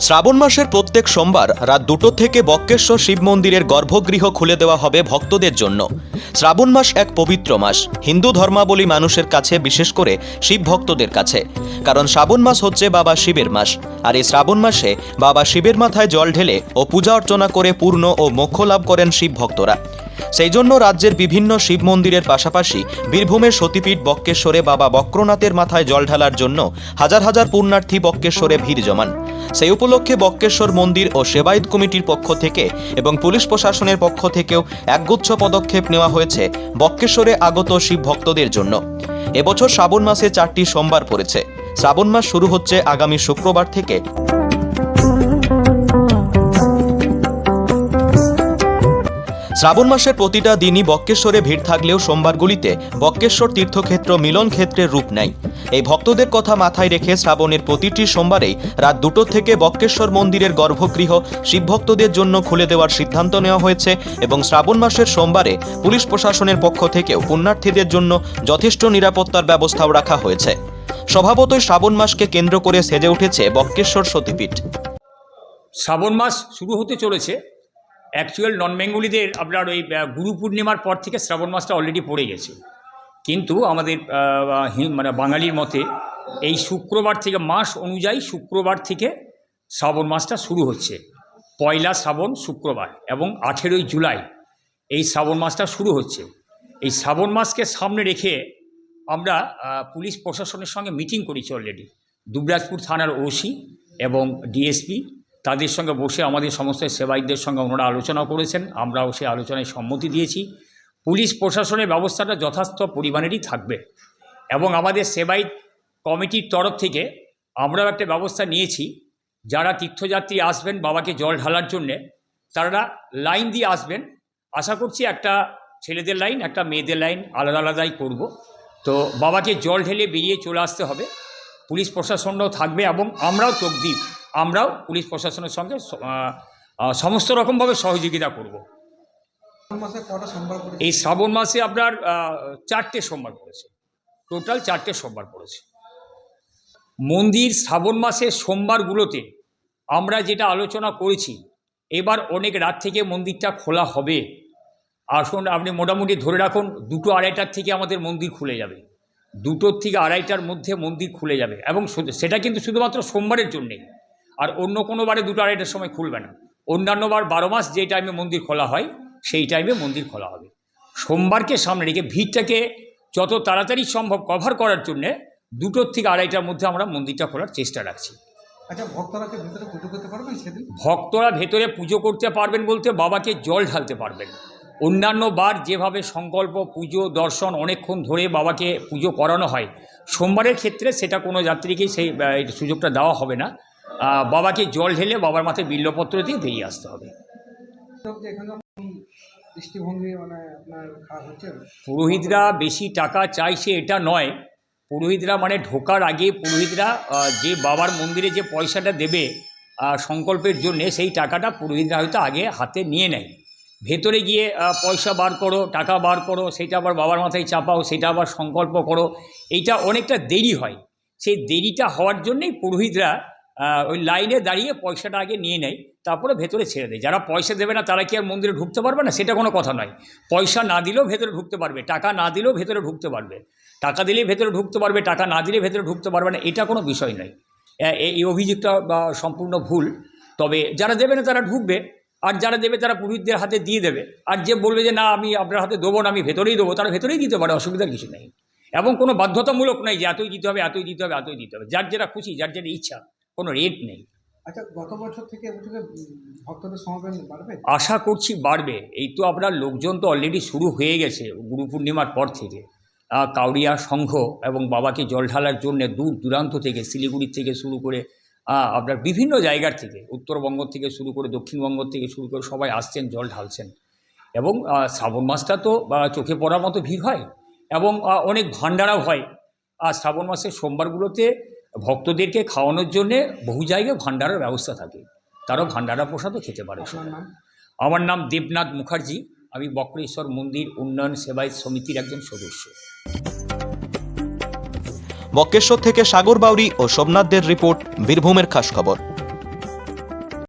শ্রাবণ মাসের প্রত্যেক সোমবার রাত দুটো থেকে বক্কেশ্বর শিব মন্দিরের গর্ভগৃহ খুলে দেওয়া হবে ভক্তদের জন্য। শ্রাবণ মাস এক পবিত্র মাস। হিন্দু ধর্মাবলী মানুষের কাছে বিশেষ করে শিব ভক্তদের কাছে। কারণ শ্রাবণ মাস হচ্ছে বাবা শিবের মাস। আর এই শ্রাবণ মাসে বাবা শিবের মাথায় জল ঢেলে ও পূজা অর্চনা করে পূর্ণ ও মোক্ষ লাভ করেন শিব ভক্তরা। সেই জন্য রাজ্যের বিভিন্ন শিব মন্দিরের পাশাপাশি বীরভূমের সতীপীঠ বক্কেশ্বরে বাবা বক্রনাথের মাথায় জল ঢালার জন্য হাজার হাজার পুণ্যার্থী বক্কেশ্বরে ভিড় জমান। সেই উপলক্ষে বক্কেশ্বর মন্দির ও সেবায়ত কমিটির পক্ষ থেকে এবং পুলিশ প্রশাসনের পক্ষ থেকেও একগুচ্ছ পদক্ষেপ নেওয়া হয়েছে বক্কেশ্বরে আগত শিব ভক্তদের জন্য। এবছর শ্রাবণ মাসে চারটি সোমবার পড়েছে। শ্রাবণ মাস শুরু হচ্ছে আগামী শুক্রবার থেকে। শ্রাবণ মাসের প্রতিটা দিনই বক্কেশ্বরে ভিড় থাকলেও সোমবারগুলিতে বক্কেশ্বর তীর্থক্ষেত্র মিলন ক্ষেত্রের রূপ নেয়। এই ভক্তদের কথা মাথায় রেখে শ্রাবণের প্রতিটি সোমবারেই রাত দুটো থেকে বক্কেশ্বর মন্দিরের গর্ভগৃহ শিবভক্তদের জন্য খুলে দেওয়ার সিদ্ধান্ত নেওয়া হয়েছে এবং শ্রাবণ মাসের সোমবারে পুলিশ প্রশাসনের পক্ষ থেকেও পুণ্যার্থীদের জন্য যথেষ্ট নিরাপত্তার ব্যবস্থাও রাখা হয়েছে। স্বভাবতই শ্রাবণ মাসকে কেন্দ্র করে সেজে উঠেছে বক্কেশ্বর সতীপীঠ। শ্রাবণ মাস শুরু হতে চলেছে। অ্যাকচুয়াল নন বেঙ্গলিদের আপনার ওই গুরু পূর্ণিমার পর থেকে শ্রাবণ মাসটা অলরেডি পড়ে গেছে। কিন্তু আমাদের মানে বাঙালির মতে এই শুক্রবার থেকে, মাস অনুযায়ী শুক্রবার থেকে শ্রাবণ মাসটা শুরু হচ্ছে। পয়লা শ্রাবণ শুক্রবার এবং আঠেরোই জুলাই এই শ্রাবণ মাসটা শুরু হচ্ছে। এই শ্রাবণ মাসকে সামনে রেখে আমরা পুলিশ প্রশাসনের সঙ্গে মিটিং করেছি অলরেডি দুবরাজপুর থানার ওসি এবং ডিএসপি তাদের সঙ্গে বসে আমাদের সমস্ত সেবায়িতদের সঙ্গে ওনারা আলোচনা করেছেন। আমরাও সেই আলোচনায় সম্মতি দিয়েছি। পুলিশ প্রশাসনের ব্যবস্থাটা যথার্থ পরিমাণেরই থাকবে এবং আমাদের সেবায়িত কমিটির তরফ থেকে আমরাও একটা ব্যবস্থা নিয়েছি। যারা তীর্থযাত্রী আসবেন, বাবাকে জল ঢালার জন্যে, তারা লাইন দিয়ে আসবেন। আশা করছি একটা ছেলেদের লাইন, একটা মেয়েদের লাইন আলাদা আলাদাই করব। তো বাবাকে জল ঢেলে বেরিয়ে চলে আসতে হবে। পুলিশ প্রশাসনও থাকবে এবং আমরাও তকদিপ আমরাও পুলিশ প্রশাসনের সঙ্গে সমস্ত রকমভাবে সহযোগিতা করব। মাসে এই শ্রাবণ মাসে আপনার চারটে সোমবার পড়েছে। টোটাল চারটে সোমবার পড়েছে। মন্দির শ্রাবণ মাসের সোমবারগুলোতে আমরা যেটা আলোচনা করেছি এবার অনেক রাত থেকে মন্দিরটা খোলা হবে। আসুন আপনি মোটামুটি ধরে রাখুন দুটো আড়াইটার থেকে আমাদের মন্দির খুলে যাবে। দুটোর থেকে আড়াইটার মধ্যে মন্দির খুলে যাবে। এবং সেটা কিন্তু শুধুমাত্র সোমবারের জন্যেই। আর অন্য কোনো বারে দুটো আড়াইটার সময় খুলবে না। অন্যান্য বার বারো মাস যে টাইমে মন্দির খোলা হয় সেই টাইমে মন্দির খোলা হবে। সোমবারকে সামনে রেখে ভিড়টাকে যত তাড়াতাড়ি সম্ভব কভার করার জন্যে দুটোর থেকে আড়াইটার মধ্যে আমরা মন্দিরটা খোলার চেষ্টা রাখছি। আচ্ছা ভক্তরা ভিতরে পুজো করতে পারবেন সেদিন? ভক্তরা ভেতরে পুজো করতে পারবেন বলতে বাবাকে জল ঢালতে পারবেন। অন্যান্য বার যেভাবে সংকল্প পুজো দর্শন অনেকক্ষণ ধরে বাবাকে পুজো করানো হয় সোমবারের ক্ষেত্রে সেটা কোনো যাত্রীকেই সেই সুযোগটা দেওয়া হবে না। বাবাকে জল ঢেলে বাবার মাথায় বিল্লপত্র দিয়ে বেরিয়ে আসতে হবে। মানে পুরোহিতরা বেশি টাকা চাইছে এটা নয়। পুরোহিতরা মানে ঢোকার আগে পুরোহিতরা যে বাবার মন্দিরে যে পয়সাটা দেবে সংকল্পের জন্যে সেই টাকাটা পুরোহিতরা হয়তো আগে হাতে নিয়ে নেয়। ভেতরে গিয়ে পয়সা বার করো টাকা বার করো সেটা আবার বাবার মাথায় চাপাও সেটা আবার সংকল্প করো। এইটা অনেকটা দেরি হয়। সেই দেরিটা হওয়ার জন্যেই পুরোহিতরা ওই লাইনে দাঁড়িয়ে পয়সাটা আগে নিয়ে নেয়, তারপরে ভেতরে ছেড়ে দেয়। যারা পয়সা দেবে না, তারা কি আর মন্দিরে ঢুকতে পারবে না? সেটা কোনো কথা নয়। পয়সা না দিলেও ভেতরে ঢুকতে পারবে। টাকা না দিলেও ভেতরে ঢুকতে পারবে। টাকা দিলেই ভেতরে ঢুকতে পারবে, টাকা না দিলে ভেতরে ঢুকতে পারবে না, এটা কোনো বিষয় নয়। এই অভিযোগটা সম্পূর্ণ ভুল। তবে যারা দেবে না, তারা ঢুকবে। আর যারা দেবে, তারা পুরোহিতদের হাতে দিয়ে দেবে। আর যে বলবে যে, না, আমি আপনার হাতে দেবো না, আমি ভেতরেই দেবো, তারা ভেতরেই দিতে পারে অসুবিধার কিছু নেই। এবং কোনো বাধ্যতামূলক নেই যে, এতই দিতে হবে, এতই দিতে হবে, এতই দিতে হবে। যার যেটা খুশি, যার যেটা ইচ্ছা। কোনো রেট নেই। আচ্ছা গত বছর থেকে এবছরে ভক্তদের সমাগম বাড়বে? আশা করছি বাড়বে। এই তো আপনার লোকজন তো অলরেডি শুরু হয়ে গেছে গুরু পূর্ণিমার পর থেকে। কাউরিয়া সংঘ এবং বাবাকে জল ঢালার জন্য দূর দূরান্ত থেকে শিলিগুড়ির থেকে শুরু করে আপনার বিভিন্ন জায়গার থেকে উত্তরবঙ্গ থেকে শুরু করে দক্ষিণবঙ্গ থেকে শুরু করে সবাই আসছেন জল ঢালছেন। এবং শ্রাবণ মাসটা তো চোখে পড়ার মতো ভিড় হয় এবং অনেক ভাণ্ডারাও হয়। আর শ্রাবণ মাসের সোমবারগুলোতে ভক্তদেরকে খাওয়ানোর জন্যে বহু জায়গায় ভাণ্ডারের ব্যবস্থা থাকে। তারাও ভাণ্ডারা প্রসাদও খেতে পারে আমার নাম দেবনাথ মুখার্জি। আমি বক্রেশ্বর মন্দির উন্নয়ন সেবায়ত সমিতির একজন সদস্য। বক্রেশ্বর থেকে সাগর বাউরি ও সোমনাথদের রিপোর্ট বীরভূমের খাস খবর